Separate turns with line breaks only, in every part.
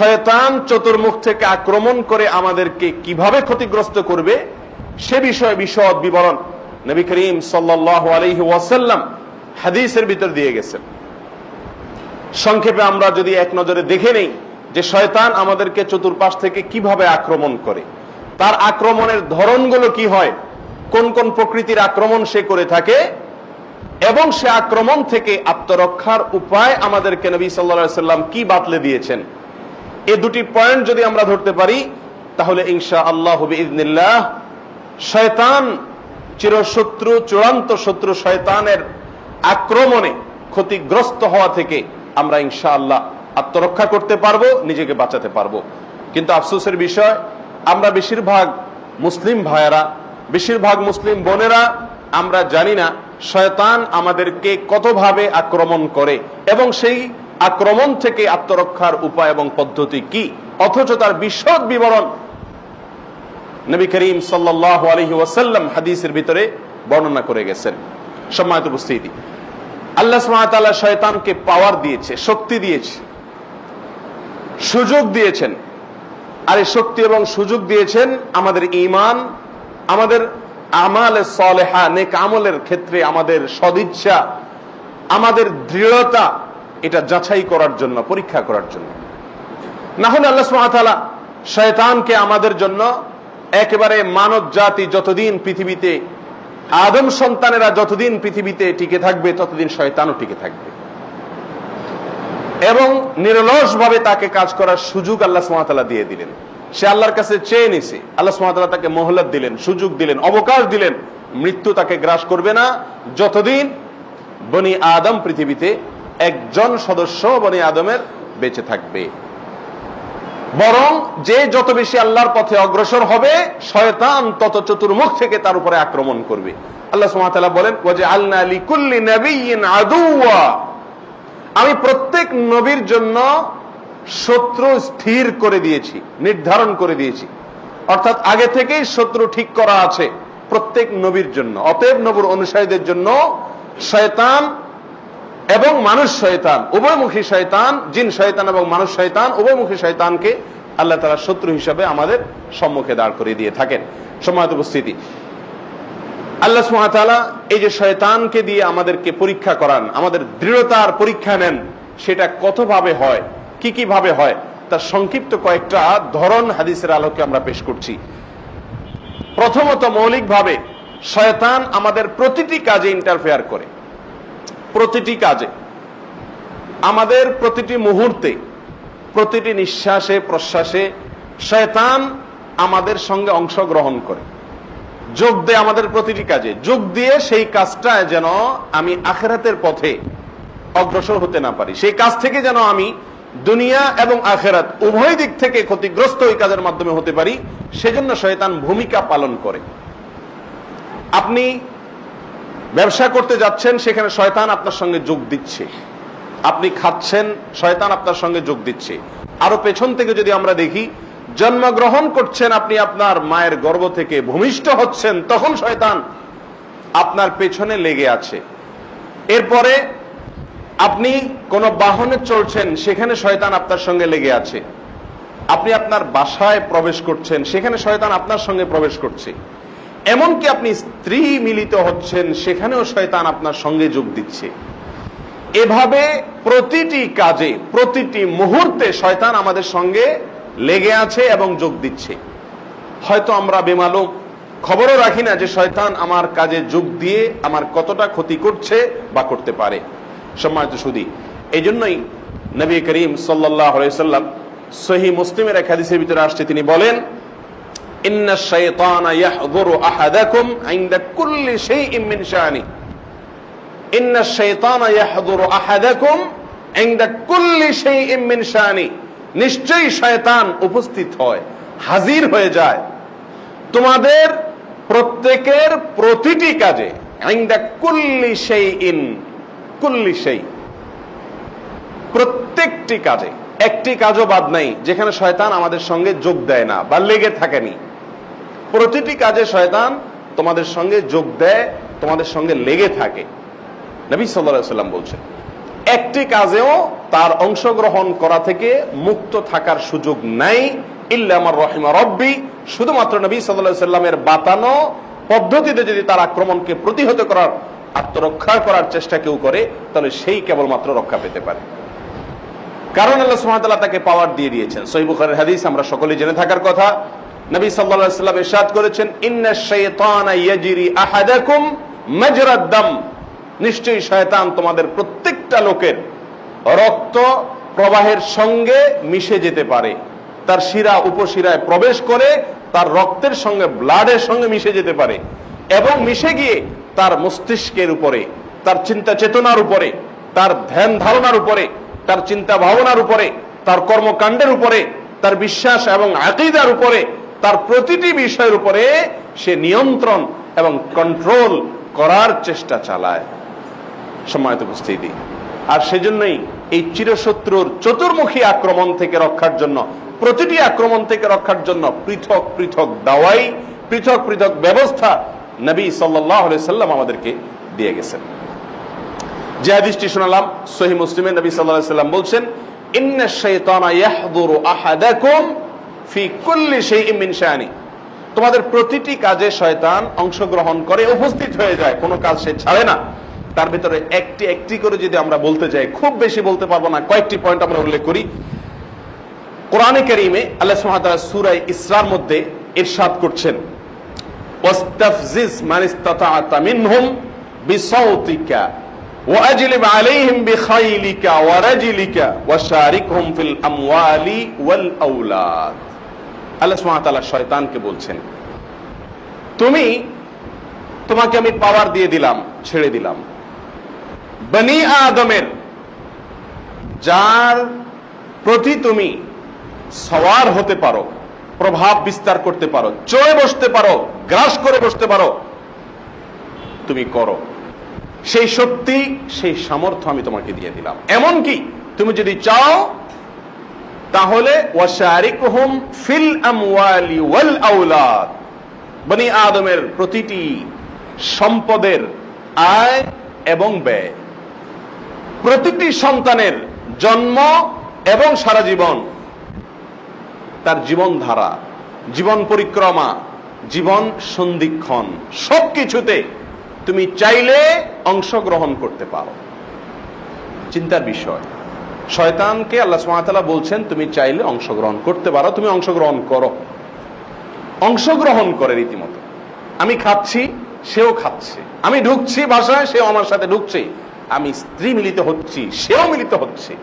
শয়তান চতুর্মুখ থেকে আক্রমণ করে আমাদেরকে কীভাবে ক্ষতিগ্রস্ত করবে, সে বিষয়ে বিশদ বিবরণ নবী করিম সাল্লাহ হাদিসের ভিতর দিয়ে গেছেন। সংক্ষেপে আমরা যদি এক নজরে দেখে নেই যে শয়তান আমাদেরকে চতুর্পাশ থেকে কীভাবে আক্রমণ করে, তার আক্রমণের ধরনগুলো কি হয়, কোন কোন প্রকৃতির আক্রমণ সে করে থাকে, এবং সে আক্রমণ থেকে আত্মরক্ষার উপায় আমাদেরকে নবী সাল্লা সাল্লাম কি বাতলে দিয়েছেন এ দুটি পয়েন্ট যদি আমরা ধরতে পারি, তাহলে ইনশা আল্লাহ ইদনিল্লাহ শয়তান চিরশত্রু, চূড়ান্ত শত্রু শয়তানের আক্রমণে ক্ষতিগ্রস্ত হওয়া থেকে আমরা ইনশা আল্লাহ আত্মরক্ষা করতে পারব, নিজেকে বাঁচাতে পারব। কিন্তু আফসোসের বিষয়, আমরা বেশিরভাগ মুসলিম ভাইয়েরা, বেশিরভাগ মুসলিম বোনেরা, আমরা জানি না শয়তান আমাদেরকে কতভাবে আক্রমণ করে এবং সেই আক্রমণ থেকে আত্মরক্ষার উপায় এবং পদ্ধতি কি? অথচ তার বিশদ বিবরণ নবী করিম সাল্লাহ আলহি ওয়াসাল্লাম হাদিসের ভিতরে বর্ণনা করে গেছেন। সম্মানিত উপস্থিতি, আল্লাহ সুমাতাল্লাহ শয়তানকে পাওয়ার দিয়েছে, শক্তি দিয়েছে, সুযোগ দিয়েছেন। আর এই শক্তি এবং সুযোগ দিয়েছেন আমাদের ইমান আমাদের আমালে সলেহা, নেক আমলের ক্ষেত্রে আমাদের সদিচ্ছা, আমাদের দৃঢ়তা এটা যাচাই করার জন্য, পরীক্ষা করার জন্য। না হলে আল্লাহ সুমাতালা শয়তানকে আমাদের জন্য একেবারে মানব জাতি যতদিন পৃথিবীতে, আদম সন্তানেরা যতদিন পৃথিবীতে টিকে থাকবে, ততদিন শয়তানও টিকে থাকবে। এবং নিরলস ভাবে তাকে কাজ করার সুযোগ আল্লাহ সুমাতালা দিয়ে দিলেন। সে আল্লাহর কাছে চেয়ে নিছে। আল্লাহ সুমাতালা তাকে মহল্লাত দিলেন, সুযোগ দিলেন, অবকাশ দিলেন। মৃত্যু তাকে গ্রাস করবে না। যতদিন বনি আদম পৃথিবীতে একজন সদস্য বনি আদমের বেঁচে থাকবে। বরং যে যত বেশি আল্লাহর পথে অগ্রসর হবে, শয়তান তত চতুর্মুখ থেকে তার উপরে আক্রমণ করবে। আল্লাহ সুমাতালা বলেন আলী কুল্লি নবীন আদুয়া আমি প্রত্যেক নবীর জন্য শত্রু স্থির করে দিয়েছি, নির্ধারণ করে দিয়েছি। অর্থাৎ আগে থেকেই শত্রু ঠিক করা আছে প্রত্যেক নবীর জন্য। অতএব নবুর অনুসারীদের জন্য শয়তান এবং মানুষ শয়তান। উভয়মুখী শয়তান, জিন শয়তান এবং মানুষ শয়তান, উভয়মুখী শয়তানকে আল্লাহ তালা শত্রু হিসাবে আমাদের সম্মুখে দাঁড় করিয়ে দিয়ে থাকেন। সময়ত উপস্থিতি। আল্লাহ সুহাতালা এই যে শয়তানকে দিয়ে আমাদেরকে পরীক্ষা করান, আমাদের দৃঢ়তার পরীক্ষা নেন, সেটা কতভাবে হয়, কি কি ভাবে হয়, তার সংক্ষিপ্ত কয়েকটা ধরন হাদিসের আলোকে আমরা পেশ করছি। প্রথমত মৌলিকভাবে, শয়তান আমাদের প্রতিটি কাজে ইন্টারফেয়ার করে। প্রতিটি কাজে। আমাদের প্রতিটি মুহূর্তে, প্রতিটি নিঃশ্বাসে, প্রশ্বাসে শয়তান আমাদের সঙ্গে অংশগ্রহণ করে। যোগ দেয় আমাদের প্রতিটি কাজে। যোগ দিয়ে সেই কাজটা যেন আমি আখেরাতের পথে অগ্রসর হতে না পারি। সেই কাজ থেকে যেন আমি দুনিয়া এবং আখেরাত উভয় দিক থেকে ক্ষতিগ্রস্ত ওই কাজের মাধ্যমে হতে পারি, সেজন্য শয়তান ভূমিকা পালন করে। আপনি ব্যবসা করতে যাচ্ছেন, সেখানে শয়তান আপনার সঙ্গে যোগ দিচ্ছে। আপনি খাচ্ছেন, শয়তান আপনার সঙ্গে যোগ দিচ্ছে। আরও পেছন থেকে যদি আমরা দেখি, জন্মগ্রহণ করছেন আপনি আপনার মায়ের গর্ভ থেকে, ভূমিষ্ঠ হচ্ছেন, তখন শয়তান আপনার পেছনে লেগে আছে। এরপরে আপনি কোন বাহনে চলছেন, সেখানে শয়তান আপনার সঙ্গে লেগে আছে। আপনি আপনার বাসায় প্রবেশ করছেন, সেখানে শয়তান আপনার সঙ্গে প্রবেশ করছে। এমনকি আপনি স্ত্রী মিলিত হচ্ছেন, সেখানেও শয়তান আপনার সঙ্গে যোগ দিচ্ছে। এভাবে প্রতিটি কাজে, প্রতিটি মুহূর্তে শয়তান আমাদের সঙ্গে লেগে আছে এবং যোগ দিচ্ছে। হয়তো আমরা বেমালুম। খবরও রাখি না যে শয়তান আমার কাজে যোগ দিয়ে আমার কতটা ক্ষতি করছে বা করতে পারে। সম্মানিত সুদী এই জন্যই নবী করিম সাল্লাহ সাল্লাম সহি মুসলিমের এক হাদিসের ভিতরে আসছে। তিনি বলেন কুল্লি কুল্লি নিশ্চয়ই শয়তান উপস্থিত হয়, হাজির হয়ে যায়। তোমাদের প্রত্যেকের প্রতিটি কাজে কুল্লি সেই ইন কুল্লি সেই প্রত্যেকটি কাজে, একটি কাজও বাদ নাই, যেখানে শয়তান আমাদের সঙ্গে যোগ দেয় না বা লেগে থাকেনি। প্রতিটি কাজে শয়তান তোমাদের সঙ্গে যোগ দেয়, তোমাদের সঙ্গে লেগে থাকে। নবী সাল্লাহ সাল্লাম বলছেন, একটি কাজেও তার অংশগ্রহণ করা থেকে মুক্ত থাকার সুযোগ নাই। ইল্লা আমার রহিমা রব্বি, শুধুমাত্র নবী সাল্লাল্লাহু সাল্লামের বাতানো পদ্ধতিতে যদি তার আক্রমণকে প্রতিহত করার, আত্মরক্ষা করার চেষ্টা কেউ করে, তাহলে সেই কেবলমাত্র রক্ষা পেতে পারে। কারণ আল্লাহ তাআলা তাকে পাওয়ার দিয়ে দিয়েছেন। সহিহ বুখারীর হাদিস, আমরা সকলেই জেনে থাকার কথা। নবী আলাইহি সাল্লাম করেছেন ইন্নাশ শাইতানা ইয়াজরি আহাদাকুম মাজরাদ দাম। নিশ্চয়ই শয়তান তোমাদের প্রত্যেকটা লোকের রক্ত প্রবাহের সঙ্গে মিশে যেতে পারে। তার শিরা উপশিরায় প্রবেশ করে, তার রক্তের সঙ্গে, ব্লাডের সঙ্গে মিশে যেতে পারে। এবং মিশে গিয়ে তার মস্তিষ্কের উপরে, তার চিন্তা চেতনার উপরে, তার ধ্যান ধারণার উপরে, তার চিন্তা ভাবনার উপরে, তার কর্মকাণ্ডের উপরে, তার বিশ্বাস এবং আকিদার উপরে তার প্রতিটি বিষয়ের উপরে সে নিয়ন্ত্রণ এবং কন্ট্রোল করার চেষ্টা চালায়। সম্মানিত উপস্থিতি। আর সেজন্যই এই চিরশত্রুর চতুর্মুখী আক্রমণ থেকে রক্ষার জন্য, প্রতিটি আক্রমণ থেকে রক্ষার জন্য পৃথক পৃথক দাওয়াই, পৃথক পৃথক ব্যবস্থা নবী সাল্লাহ সাল্লাম আমাদেরকে দিয়ে গেছেন। যে হাদিসটি শোনালাম, সহি মুসলিমে নবী সাল্লাল্লাহু সাল্লাম বলছেন ইয়াহদুরু আহাদাকুম ফি কুল্লি শাইইন মিন শানি তোমাদের প্রতিটি কাজে শয়তান অংশগ্রহণ করে উপস্থিত হয়ে যায় কোনো কাজ সে ছাড়ে না তার ভিতরে একটি একটি করে যদি আমরা বলতে যাই খুব বেশি বলতে পারবো না কয়েকটি পয়েন্ট আমরা উল্লেখ করি কোরআনে কারীমে আল্লাহ সুবহানাহু ওয়া তাআলা সূরা ইসরার মধ্যে ইরশাদ করছেন ওয়াস্তাফজিজ মান ইসতাতা'তা মিনহুম বিসাউতিকা وأجلب عليهم بخيلك ورجلك وشاركهم في الأموال والأولاد আল্লাহ ওয়া শয়তানকে বলছেন, তুমি, তোমাকে আমি পাওয়ার দিয়ে দিলাম, ছেড়ে দিলাম। বনি আদমের, যার প্রতি তুমি সওয়ার হতে পারো, প্রভাব বিস্তার করতে পারো, চড়ে বসতে পারো, গ্রাস করে বসতে পারো, তুমি করো। সেই শক্তি, সেই সামর্থ্য আমি তোমাকে দিয়ে দিলাম। এমন কি তুমি যদি চাও তাহলে ফিল ওয়াল বনি আদমের প্রতিটি সম্পদের আয় এবং ব্যয়। প্রতিটি সন্তানের জন্ম এবং সারা জীবন তার জীবন ধারা জীবন পরিক্রমা, জীবন সন্ধিক্ষণ, সবকিছুতে তুমি চাইলে অংশগ্রহণ করতে পারো। চিন্তার বিষয়। শয়তানকে আল্লাহ সুবহানাহু বলছেন, তুমি চাইলে অংশগ্রহণ করতে পারো, তুমি অংশগ্রহণ করো। অংশগ্রহণ করে রীতিমতো। আমি খাচ্ছি, সেও খাচ্ছে। আমি ঢুকছি বাসায়, সেও আমার সাথে ঢুকছে। আমি স্ত্রী মিলিত হচ্ছি, সেও মিলিত হচ্ছে।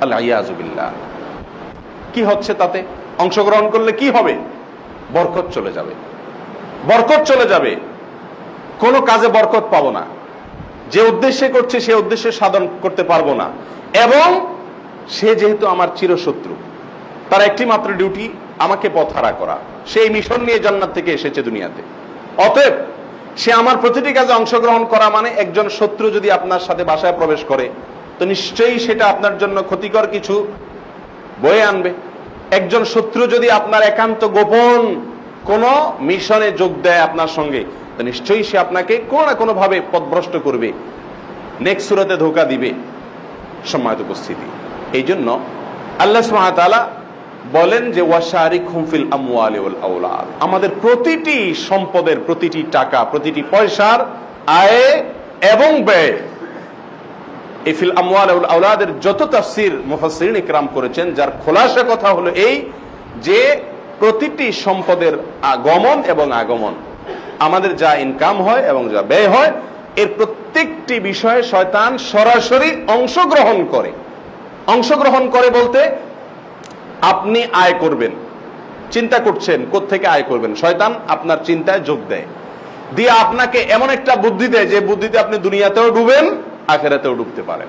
আল্লাহ ইয়াজুবিল্লাহ কি হচ্ছে তাতে? অংশগ্রহণ করলে কি হবে? বরকত চলে যাবে। বরকত চলে যাবে। কোনো কাজে বরকত পাবো না। যে উদ্দেশ্যে করছে, সে উদ্দেশ্যে সাধন করতে পারব না। এবং সে যেহেতু আমার চিরশত্রু, তার একটি মাত্র ডিউটি আমাকে পথহারা করা। সেই মিশন নিয়ে জান্নাত থেকে এসেছে দুনিয়াতে। অতএব, সে আমার প্রতিটি কাজে অংশগ্রহণ করা মানে একজন শত্রু যদি আপনার সাথে বাসায় প্রবেশ করে, তো নিশ্চয়ই সেটা আপনার জন্য ক্ষতিকর কিছু বয়ে আনবে। একজন শত্রু যদি আপনার একান্ত গোপন কোন মিশনে যোগ দেয় আপনার সঙ্গে, তো নিশ্চয়ই সে আপনাকে কোনো না কোনো ভাবে পথভ্রষ্ট করবে নেক্সট সুরতে ধোকা দিবে। সম্মানিত উপস্থিতি। এই জন্য আল্লাহ সুবহানাহু বলেন যে ওয়াশারিক হুমফিল আমওয়ালি ওয়াল আমাদের প্রতিটি সম্পদের প্রতিটি টাকা, প্রতিটি পয়সার আয় এবং ব্যয় এই ফিল আমওয়াল ওয়াল আওলাদের যত তাফসীর মুফাসসিরিন ইকরাম করেছেন, যার খোলাসা কথা হলো এই যে, প্রতিটি সম্পদের আগমন এবং আগমন। আমাদের যা ইনকাম হয় এবং যা ব্যয় হয় এর প্রত্যেকটি বিষয়ে শয়তান সরাসরি অংশগ্রহণ করে। অংশগ্রহণ করে বলতে আপনি আয় করবেন, চিন্তা করছেন থেকে আয় করবেন? শয়তান আপনার চিন্তায় যোগ দেয়। দিয়ে আপনাকে এমন একটা বুদ্ধি দেয়, যে বুদ্ধিতে আপনি দুনিয়াতেও ডুবেন, আখেরাতেও ডুবতে পারেন।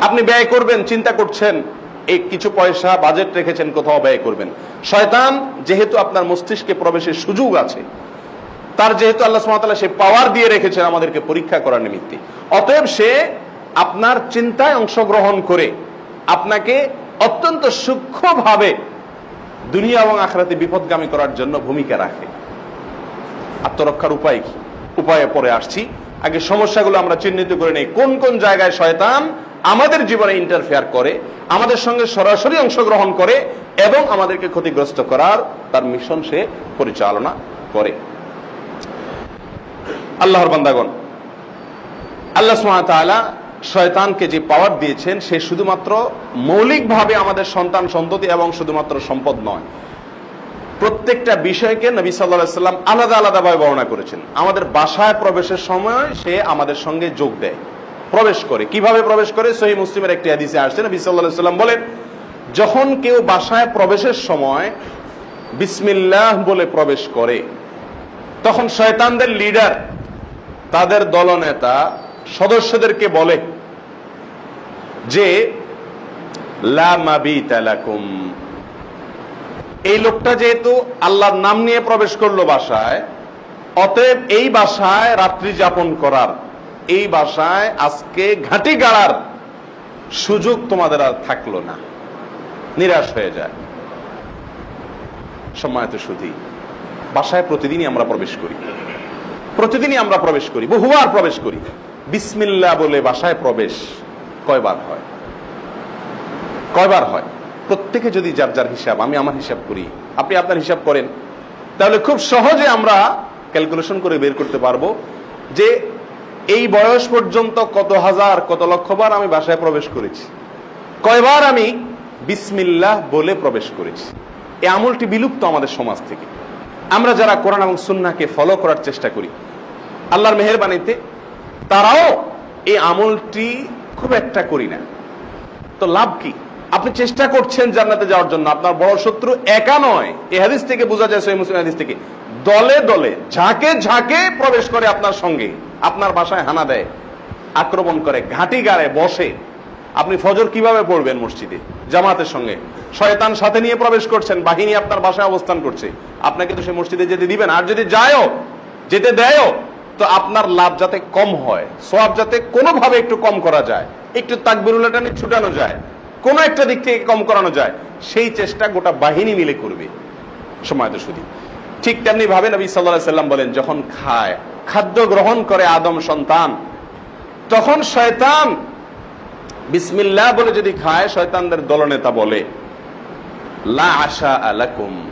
আপনি ব্যয় করবেন, চিন্তা করছেন, এই কিছু পয়সা বাজেট রেখেছেন, কোথাও ব্যয় করবেন। শয়তান যেহেতু আপনার মস্তিষ্কে প্রবেশের সুযোগ আছে তার যেহেতু আল্লাহ সুবহানাহু সে পাওয়ার দিয়ে রেখেছেন আমাদেরকে পরীক্ষা করার নিমিত্তে। অতএব সে আপনার চিন্তায় অংশগ্রহণ করে আপনাকে অত্যন্ত সূক্ষ্মভাবে দুনিয়া এবং আখরাতে বিপদগামী করার জন্য ভূমিকা রাখে। আত্মরক্ষার উপায় কি? উপায়ে পরে আসছি। আগে সমস্যাগুলো আমরা চিহ্নিত করে নেই। কোন কোন জায়গায় শয়তান আমাদের জীবনে ইন্টারফেয়ার করে, আমাদের সঙ্গে সরাসরি অংশগ্রহণ করে এবং আমাদেরকে ক্ষতিগ্রস্ত করার তার মিশন সে পরিচালনা করে। আল্লাহর বান্দাগণ। আল্লাহ সুবহানাহু শয়তানকে যে পাওয়ার দিয়েছেন, সে শুধুমাত্র মৌলিকভাবে আমাদের সন্তান সন্ততি এবং শুধুমাত্র সম্পদ নয়। প্রত্যেকটা বিষয়কে নবী সাল্লাহ সাল্লাম আলাদা আলাদাভাবে বর্ণনা করেছেন। আমাদের বাসায় প্রবেশের সময় সে আমাদের সঙ্গে যোগ দেয়। প্রবেশ করে। কীভাবে প্রবেশ করে? সহি মুসলিমের একটি হাদিসে আসছে, নবী সাল্লাহ সাল্লাম বলেন, যখন কেউ বাসায় প্রবেশের সময় বিসমিল্লাহ বলে প্রবেশ করে, তখন শয়তানদের লিডার তাদের দলনেতা সদস্যদেরকে বলে যে এই লোকটা যেহেতু আল্লাহর নাম নিয়ে প্রবেশ করল বাসায়, অতএব এই বাসায় রাত্রি যাপন করার, এই বাসায় আজকে ঘাঁটি গাড়ার সুযোগ তোমাদের আর থাকল না। নিরাশ হয়ে যায়। সম্মানিত সুধী, বাসায় প্রতিদিনই আমরা প্রবেশ করি। প্রতিদিনই আমরা প্রবেশ করি, বহুবার প্রবেশ করি। বিসমিল্লা বলে বাসায় প্রবেশ কয়বার হয়? কয়বার হয়? প্রত্যেকে যদি যার যার হিসাব, আমি আমার হিসাব করি, আপনি আপনার হিসাব করেন। তাহলে খুব সহজে আমরা ক্যালকুলেশন করে বের করতে পারব যে এই বয়স পর্যন্ত কত হাজার, কত লক্ষবার আমি বাসায় প্রবেশ করেছি। কয়বার আমি বিসমিল্লাহ বলে প্রবেশ করেছি। এই আমলটি বিলুপ্ত আমাদের সমাজ থেকে। আমরা যারা কোরআন এবং সুন্নাকে ফলো করার চেষ্টা করি, আল্লাহর মেহরবানিতে, তারাও এই আমলটি খুব একটা করি না। তো লাভ কি? আপনি চেষ্টা করছেন জান্নাতে যাওয়ার জন্য, আপনার বড় শত্রু একা নয়। এ হাদিস থেকে বোঝা যায়, সহি মুসলিম হাদিস থেকে, দলে দলে, ঝাঁকে ঝাঁকে প্রবেশ করে আপনার সঙ্গে, আপনার বাসায় হানা দেয়, আক্রমণ করে, ঘাঁটি গাড়ে, বসে আপনি ফজর কীভাবে পড়বেন মসজিদে? জামাতের সঙ্গে। শয়তান সাথে নিয়ে প্রবেশ করছেন, বাহিনী আপনার বাসায় অবস্থান করছে। আপনাকে তো সে মসজিদে যেতে দিবেন আর যদি যায়ও, যেতে দেয়ও, তো আপনার লাভ যাতে কম হয় সব যাতে কোনোভাবে একটু কম করা যায়, একটু তাকবিরুল্লাহ ছুটানো যায়, কোন একটা দিক থেকে কম করানো যায়, সেই চেষ্টা গোটা বাহিনী মিলে করবে। সময় তো শুধু। ঠিক তেমনি ভাবে নবী সাল্লাহ সাল্লাম বলেন, যখন খায়, খাদ্য গ্রহণ করে আদম সন্তান, তখন শয়তান বিসমিল্লাহ বলে যদি খায়, শয়তানদের দলনেতা বলে। লা আশা আলাকুম।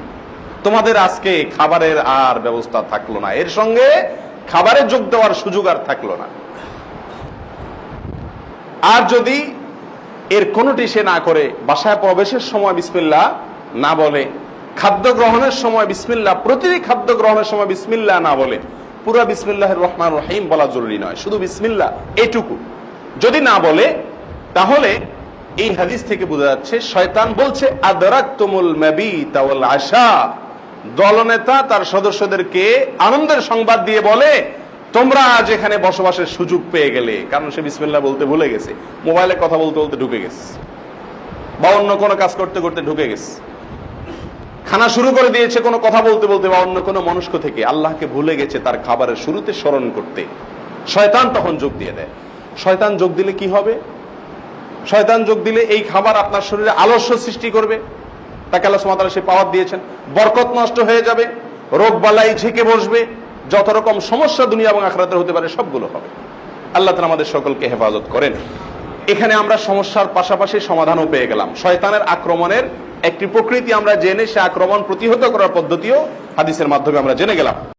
তোমাদের আজকে খাবারের আর ব্যবস্থা থাকল না। এর সঙ্গে খাবারে যোগ দেওয়ার সুযোগ আর থাকল না। আর যদি এর কোনটি সে না করে, বাসায় প্রবেশের সময় বিসমিল্লা না বলে, খাদ্য গ্রহণের সময় বিসমিল্লা প্রতিটি খাদ্য গ্রহণের সময় বিসমিল্লা না বলে, পুরো বিসমিল্লাহ রহমান রহিম বলা জরুরি নয়। শুধু বিসমিল্লা এটুকু। যদি না বলে তাহলে এই হাদিস থেকে বোঝা যাচ্ছে, শয়তান বলছে, আদরাক্তুমুল মাবিত ওয়াল আশা। দলনেতা তার সদস্যদেরকে আনন্দের সংবাদ দিয়ে বলে, তোমরা আজ এখানে বসবাসের সুযোগ পেয়ে গেলে। কারণ সে বিসমিল্লা বলতে ভুলে গেছে। মোবাইলে কথা বলতে বলতে ঢুকে গেছে। বা অন্য কোনো কাজ করতে করতে ঢুকে গেছে। খানা শুরু করে দিয়েছে কোনো কথা বলতে বলতে বা অন্য কোনো মনস্ক থেকে। আল্লাহকে ভুলে গেছে তার খাবারের শুরুতে স্মরণ করতে। শয়তান তখন যোগ দিয়ে দেয়। শয়তান যোগ দিলে কি হবে? শয়তান যোগ দিলে এই খাবার আপনার শরীরে আলস্য সৃষ্টি করবে। তাকে আল্লাহ সুমাতারা সে পাওয়ার দিয়েছেন। বরকত নষ্ট হয়ে যাবে, রোগ বালাই ঝেঁকে বসবে, যত রকম সমস্যা দুনিয়া এবং আখরাতে হতে পারে সবগুলো হবে। আল্লাহ তালা আমাদের সকলকে হেফাজত করেন। এখানে আমরা সমস্যার পাশাপাশি সমাধানও পেয়ে গেলাম। শয়তানের আক্রমণের একটি প্রকৃতি আমরা জেনে সে আক্রমণ প্রতিহত করার পদ্ধতিও হাদিসের মাধ্যমে আমরা জেনে গেলাম।